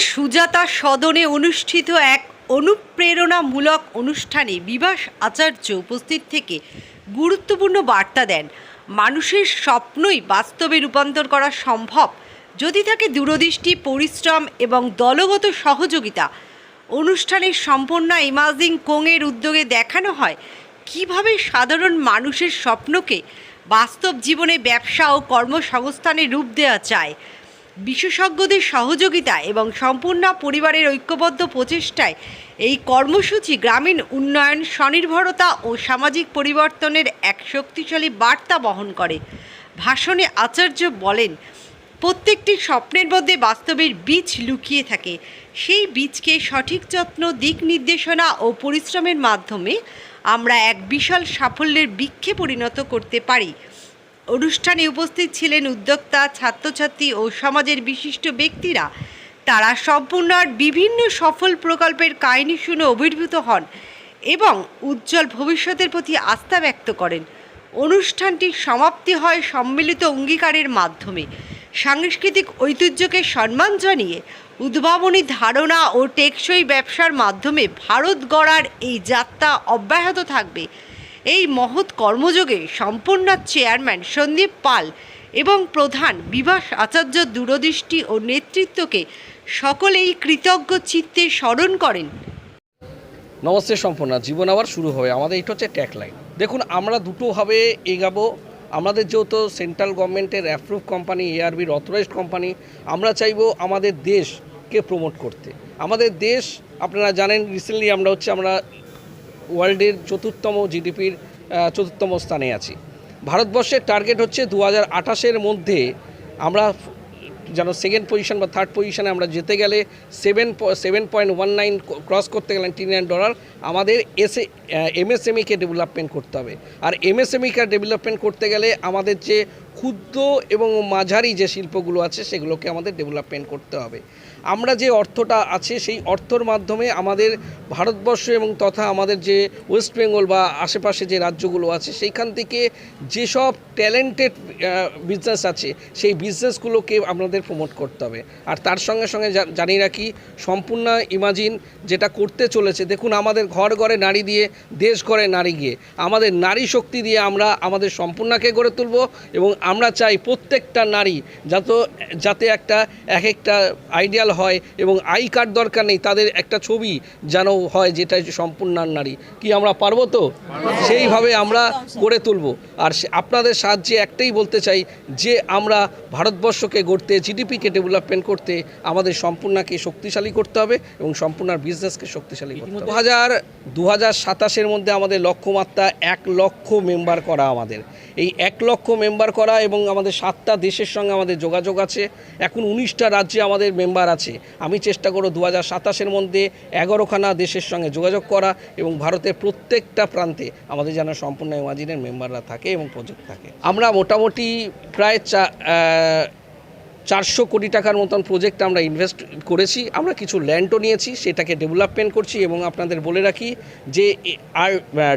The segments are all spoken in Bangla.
সুজাতা সদনে অনুষ্ঠিত এক অনুপ্রেরণামূলক অনুষ্ঠানে বিভাস আচার্য উপস্থিত থেকে গুরুত্বপূর্ণ বার্তা দেন। মানুষের স্বপ্নই বাস্তবে রূপান্তর করা সম্ভব। যদি থাকে দূরদৃষ্টি, পরিশ্রম এবং দলগত সহযোগিতা অনুষ্ঠানের সম্পূর্ণ ইমাজিং কোংয়ের উদ্যোগে দেখানো হয়, কীভাবে সাধারণ মানুষের স্বপ্নকে বাস্তব জীবনে ব্যবসা ও কর্মসংস্থানে রূপ দেওয়া যায়? বিশেষজ্ঞদের সহযোগিতা এবং সম্পূর্ণ পরিবারের ঐক্যবদ্ধ প্রচেষ্টায় এই কর্মসূচি গ্রামীণ উন্নয়ন, স্বনির্ভরতা ও সামাজিক পরিবর্তনের এক শক্তিশালী বার্তা বহন করে। ভাষণে আচার্য বলেন, প্রত্যেকটি স্বপ্নের মধ্যে বাস্তবের বীজ লুকিয়ে থাকে। সেই বীজকে সঠিক যত্ন, দিক নির্দেশনা ও পরিশ্রমের মাধ্যমে আমরা এক বিশাল সাফল্যের বৃক্ষে পরিণত করতে পারি। অনুষ্ঠানে উপস্থিত ছিলেন উদ্যোক্তা, ছাত্রছাত্রী ও সমাজের বিশিষ্ট ব্যক্তিরা। তারা সম্পূর্ণ বিভিন্ন সফল প্রকল্পের কাহিনী শুনে অভিভূত হন এবং উজ্জ্বল ভবিষ্যতের প্রতি আস্থা ব্যক্ত করেন। অনুষ্ঠানটির সমাপ্তি হয় সম্মিলিত অঙ্গীকারের মাধ্যমে। সাংস্কৃতিক ঐতিহ্যকে সম্মান জানিয়ে উদ্ভাবনী ধারণা ও টেকসই ব্যবসার মাধ্যমে ভারত গড়ার এই যাত্রা অব্যাহত থাকবে। এই মহৎ কর্মযোগে সম্পূর্ণ চেয়ারম্যান সন্দীপ পাল এবং প্রধান বিভাস আচার্য দূরদৃষ্টি ও নেতৃত্বকে সকলেই কৃতজ্ঞ চিত্তে স্মরণ করেন। নমস্তে সম্পূর্ণ, জীবন আবার শুরু হবে। আমাদের এটা হচ্ছে ট্যাগ লাইন। দেখুন, আমরা দুটোভাবে এগাবো। আমাদের যেহেতু সেন্ট্রাল গভর্নমেন্টের অ্যাপ্রুভ কোম্পানি এআরবির অথরাইজড কোম্পানি আমরা চাইব আমাদের দেশকে প্রমোট করতে। আমাদের দেশ, আপনারা জানেন রিসেন্টলি আমরা হচ্ছে আমরা ওয়ার্ল্ডের চতুর্থম জিডিপির চতুর্থম স্থানে আছি। ভারতবর্ষের টার্গেট হচ্ছে দু হাজার আঠাশের মধ্যে আমরা যেন সেকেন্ড পজিশন বা থার্ড পজিশনে আমরা যেতে গেলে seven seven point one nine cross করতে গেলে নাইনটি ডলার আমাদের এসে এমএসএমইকে ডেভেলপমেন্ট করতে হবে। আর এমএসএমইকে ডেভেলপমেন্ট করতে গেলে আমাদের যে ক্ষুদ্র এবং মাঝারি যে শিল্পগুলো আছে সেগুলোকে আমাদের ডেভেলপমেন্ট করতে হবে। আমরা যে অর্থটা আছে, সেই অর্থর মাধ্যমে আমাদের ভারতবর্ষ এবং তথা আমাদের যে ওয়েস্ট বেঙ্গল বা আশেপাশে যে রাজ্যগুলো আছে, সেইখান থেকে যেসব ট্যালেন্টেড বিজনেস আছে, সেই বিজনেসগুলোকে আমাদের প্রমোট করতে হবে। আর তার সঙ্গে সঙ্গে জা- জানিয়ে রাখি, সম্পূর্ণ ইমাজিন যেটা করতে চলেছে, দেখুন আমাদের ঘর ঘরে নারী দিয়ে, দেশ ঘরে নারী গিয়ে, আমাদের নারী শক্তি দিয়ে আমরা আমাদের সম্পূর্ণকে গড়ে তুলব এবং আমরা চাই প্রত্যেকটা নারী যাতে যাতে একটা, এক একটা আইডিয়াল হয় এবং আই কার্ড দরকার নেই তাদের একটা ছবি যেন হয় যেটা সম্পূর্ণার নারী। কি আমরা পারব তো? সেইভাবে আমরা গড়ে তুলব। আর আপনাদের সাহায্যে একটাই বলতে চাই যে আমরা ভারতবর্ষকে গড়তে জিডিপিকে ডেভেলপমেন্ট করতে আমাদের সম্পূর্ণকে শক্তিশালী করতে হবে এবং সম্পূর্ণার বিজনেসকে শক্তিশালী করতে হবে। দু হাজার দু হাজার সাতাশের মধ্যে আমাদের লক্ষ্যমাত্রা এক লক্ষ মেম্বার করা আমাদের। এই এক লক্ষ মেম্বার করা এবং আমাদের সাতটা দেশের সঙ্গে আমাদের যোগাযোগ আছে। এখন উনিশটা রাজ্যে আমাদের মেম্বার আছে। আমি চেষ্টা করব দু হাজার সাতাশের মধ্যে এগারোখানা দেশের সঙ্গে যোগাযোগ করা এবং ভারতের প্রত্যেকটা প্রান্তে আমাদের যেন সম্পূর্ণ ইমাজিনের মেম্বাররা থাকে এবং প্রজেক্ট থাকে। আমরা মোটামুটি প্রায় চা চারশো কোটি টাকার মতন প্রজেক্ট আমরা ইনভেস্ট করেছি, আমরা কিছু ল্যান্ডও নিয়েছি, সেটাকে ডেভেলপমেন্ট করছি এবং আপনাদের বলে রাখি যে আর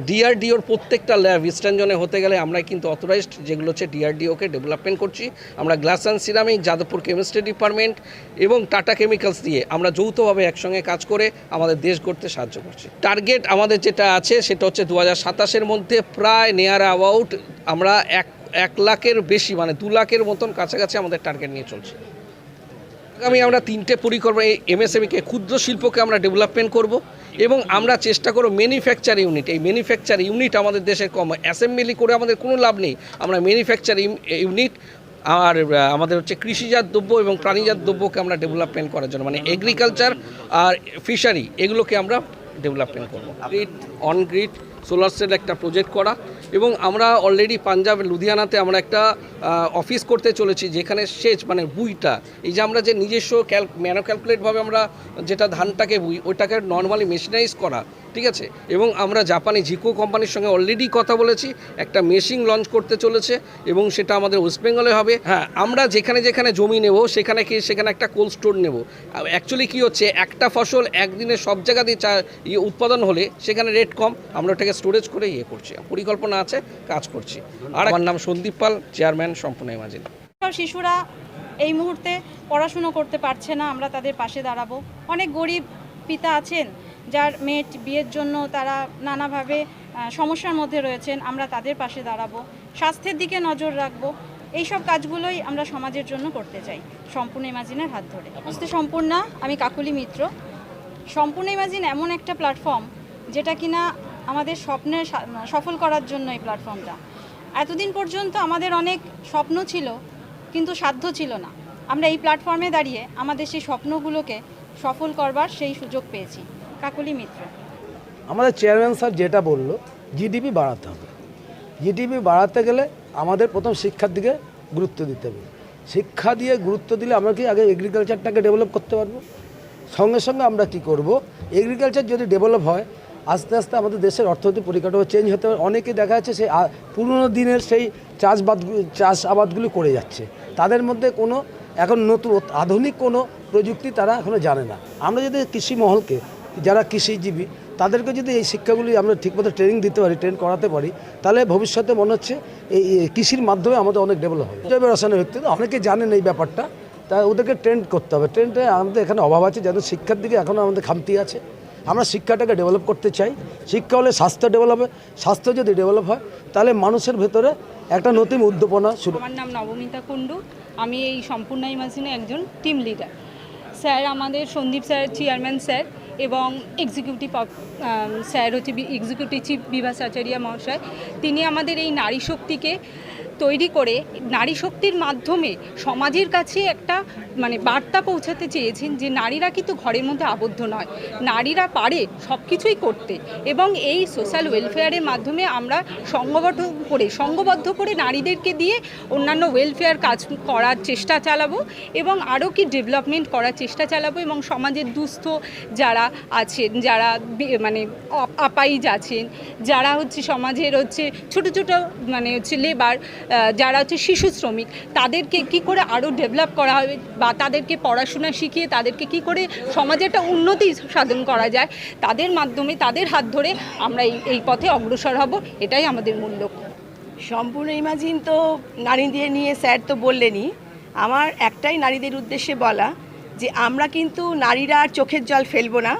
ডিআরডিওর প্রত্যেকটা ল্যাব ইস্টার্ন জোনে হতে গেলে আমরা কিন্তু অথরাইজড যেগুলো হচ্ছে ডিআরডিওকে ডেভেলপমেন্ট করছি। আমরা glass and ceramic Jadavpur chemistry department এবং টাটা কেমিক্যালস দিয়ে আমরা যৌথভাবে একসঙ্গে কাজ করে আমাদের দেশ গড়তে সাহায্য করছি। টার্গেট আমাদের যেটা আছে, সেটা হচ্ছে দু হাজার মধ্যে প্রায় নেয়ার অ্যাবাউট আমরা এক এক লাখের বেশি মানে দু লাখের মতন কাছাকাছি আমাদের টার্গেট নিয়ে চলছে। আগামী আমরা তিনটে পরিকল্পনা এই এমএসএমইকে ক্ষুদ্র শিল্পকে আমরা ডেভেলপমেন্ট করব এবং আমরা চেষ্টা করব ম্যানুফ্যাকচার ইউনিট এই ম্যানুফ্যাকচার ইউনিট আমাদের দেশের কম অ্যাসেম্বলি করে আমাদের কোনো লাভ নেই। আমরা ম্যানুফ্যাকচার ইউনিট আর আমাদের হচ্ছে কৃষিজাত দ্রব্য এবং প্রাণীজাত দ্রব্যকে আমরা ডেভেলপমেন্ট করার জন্য মানে এগ্রিকালচার আর ফিশারি এগুলোকে আমরা ডেভেলপমেন্ট করব। Grid on grid solar cell একটা প্রজেক্ট করা এবং আমরা অলরেডি পাঞ্জাব লুধিয়ানাতে আমরা একটা অফিস করতে চলেছি যেখানে সেচ মানে বুইটা এই যে আমরা যে নিজস্ব ক্যাল ম্যানো ক্যালকুলেটভাবে আমরা যেটা ধানটাকে বুই ওইটাকে নর্মালি মেশিনাইজ করা, ঠিক আছে? এবং আমরা জাপানি জিকো কোম্পানির সঙ্গে অলরেডি কথা বলেছি, একটা মেশিন লঞ্চ করতে চলেছে এবং সেটা আমাদের ওয়েস্ট বেঙ্গলে হবে। হ্যাঁ আমরা যেখানে যেখানে জমি নেব, সেখানে কি, সেখানে একটা কোল্ড স্টোর নেব। অ্যাকচুয়ালি কি হচ্ছে, একটা ফসল একদিনে সব জায়গাতেই চা ইয়ে উৎপাদন হলে সেখানে রেট কম, আমরা ওটাকে স্টোরেজ করে ইয়ে করছি পরিকল্পনা আছে কাজ করছি। আর আমার নাম সন্দীপ পাল চেয়ারম্যান সম্পূর্ণ ইমাজিন। শিশুরা এই মুহূর্তে পড়াশুনো করতে পারছে না আমরা তাদের পাশে দাঁড়াবো। অনেক গরিব পিতা আছেন যার মেয়ে বিয়ের জন্য তারা নানাভাবে সমস্যার মধ্যে রয়েছেন আমরা তাদের পাশে দাঁড়াবো। স্বাস্থ্যের দিকে নজর রাখব। এইসব কাজগুলোই আমরা সমাজের জন্য করতে চাই সম্পূর্ণ ইমাজিনের হাত ধরে। নমস্তে সম্পূর্ণা আমি কাকুলি মিত্র। সম্পূর্ণ ইমাজিন এমন একটা প্ল্যাটফর্ম যেটা কিনা আমাদের স্বপ্নে সফল করার জন্য এই প্ল্যাটফর্মটা এতদিন পর্যন্ত আমাদের অনেক স্বপ্ন ছিল, কিন্তু সাধ্য ছিল না। আমরা এই প্ল্যাটফর্মে দাঁড়িয়ে আমাদের সেই স্বপ্নগুলোকে সফল করবার সেই সুযোগ পেয়েছি। কাকুলি মিত্র। আমাদের চেয়ারম্যান স্যার যেটা বলল জিডিপি বাড়াতে হবে। জিডিপি বাড়াতে গেলে আমাদের প্রথম শিক্ষার দিকে গুরুত্ব দিতে হবে। শিক্ষা দিয়ে গুরুত্ব দিলে আমরা কি আগে এগ্রিকালচারটাকে ডেভেলপ করতে পারব? সঙ্গে সঙ্গে আমরা কি করব? এগ্রিকালচার যদি ডেভেলপ হয় আস্তে আস্তে আমাদের দেশের অর্থনৈতিক পরিকাঠামো চেঞ্জ হতে অনেকে দেখা যাচ্ছে সেই পুরনো দিনের সেই চাষবাদ চাষ আবাদগুলি করে যাচ্ছে। তাদের মধ্যে কোনো এখন নতুন, আধুনিক কোনো প্রযুক্তি তারা এখনও জানে না। আমরা যদি কৃষি মহলকে, যারা কৃষিজীবী, তাদেরকে যদি এই শিক্ষাগুলি আমরা ঠিকমতো ট্রেনিং দিতে পারি ট্রেন করাতে পারি, তাহলে ভবিষ্যতে মনে হচ্ছে এই কৃষির মাধ্যমে আমাদের অনেক ডেভেলপ হবে। জৈব রসায়নের ভিত্তিতে অনেকে জানেন এই ব্যাপারটা। তাই ওদেরকে ট্রেন্ড করতে হবে। ট্রেন্ডে আমাদের এখানে অভাব আছে যাদের শিক্ষার দিকে এখনও আমাদের খামতি আছে। আমরা শিক্ষাটাকে ডেভেলপ করতে চাই। শিক্ষা হলে স্বাস্থ্য ডেভেলপ স্বাস্থ্য যদি ডেভেলপ হয়, তাহলে মানুষের ভেতরে একটা নতুন উদ্দীপনা শুরু। আমার নাম নবমিতা কুণ্ডু। আমি এই সম্পূর্ণ ইমাজিনে একজন টিম লিডার স্যার আমাদের সন্দীপ স্যার চেয়ারম্যান স্যার এবং এক্সিকিউটিভ স্যার হচ্ছে এক্সিকিউটিভ চিফ বিভাস আচার্য মহাশয়। তিনি আমাদের এই নারী শক্তিকে তৈরি করে নারী শক্তির মাধ্যমে সমাজের কাছে একটা মানে বার্তা পৌঁছাতে চেয়েছেন যে নারীরা কিন্তু ঘরের মধ্যে আবদ্ধ নয়। নারীরা পারে সব কিছুই করতে এবং এই সোশ্যাল ওয়েলফেয়ারের মাধ্যমে আমরা সংগঠন করে সংঘবদ্ধ করে নারীদেরকে দিয়ে অন্যান্য ওয়েলফেয়ার কাজ করার চেষ্টা চালাবো এবং আরও কি ডেভেলপমেন্ট করার চেষ্টা চালাবো এবং সমাজের দুস্থ যারা আছেন, যারা মানে আপাইজ আছেন যারা হচ্ছে সমাজের হচ্ছে ছোট ছোট মানে হচ্ছে লেবার যারা হচ্ছে শিশু শ্রমিক, তাদেরকে কি করে আরও ডেভেলপ করা হবে বা তাদেরকে পড়াশোনা শিখিয়ে তাদেরকে কি করে সমাজে একটা উন্নতি সাধন করা যায়, তাদের মাধ্যমে তাদের হাত ধরে আমরা এই এই পথে অগ্রসর হব, এটাই আমাদের মূল লক্ষ্য। সম্পূর্ণ ইমাজিন তো নারীদের নিয়ে স্যার তো বললেনই। আমার একটাই নারীদের উদ্দেশ্যে বলা যে আমরা কিন্তু নারীরা আর চোখের জল ফেলব না।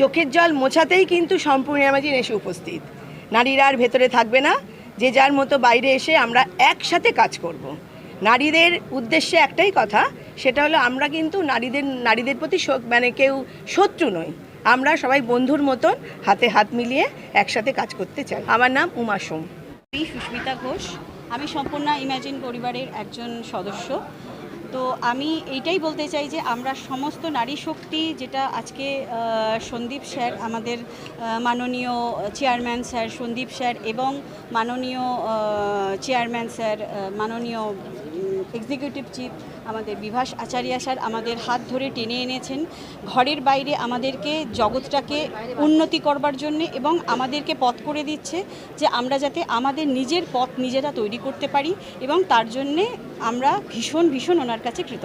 চোখের জল মোছাতেই কিন্তু সম্পূর্ণ ইমাজিন এসে উপস্থিত। নারীরা আর ভেতরে থাকবে না। যে যার মতো বাইরে এসে আমরা একসাথে কাজ করব। নারীদের উদ্দেশ্যে একটাই কথা, সেটা হলো আমরা কিন্তু নারীদের নারীদের প্রতি মানে কেউ শত্রু নই। আমরা সবাই বন্ধুর মতন হাতে হাত মিলিয়ে একসাথে কাজ করতে চাই। আমার নাম উমা সোম। সুস্মিতা ঘোষ। আমি সম্পূর্ণ ইমাজিন পরিবারের একজন সদস্য। তো আমি এইটাই বলতে চাই যে আমরা সমস্ত নারী শক্তি যেটা আজকে সন্দীপ স্যার আমাদের মাননীয় চেয়ারম্যান স্যার সন্দীপ স্যার এবং মাননীয় চেয়ারম্যান স্যার মাননীয় এক্সিকিউটিভ চিফ আমাদের বিভাস আচার্য স্যার আমাদের হাত ধরে টেনে এনেছেন। ঘরের বাইরে আমাদেরকে জগৎটাকে উন্নতি করবার জন্য এবং আমাদেরকে পথ করে দিচ্ছে যে আমরা যাতে আমাদের নিজের পথ নিজেরা তৈরি করতে পারি এবং তার জন্যে আমরা ভীষণ ভীষণ ওনার কাছে কৃতজ্ঞ।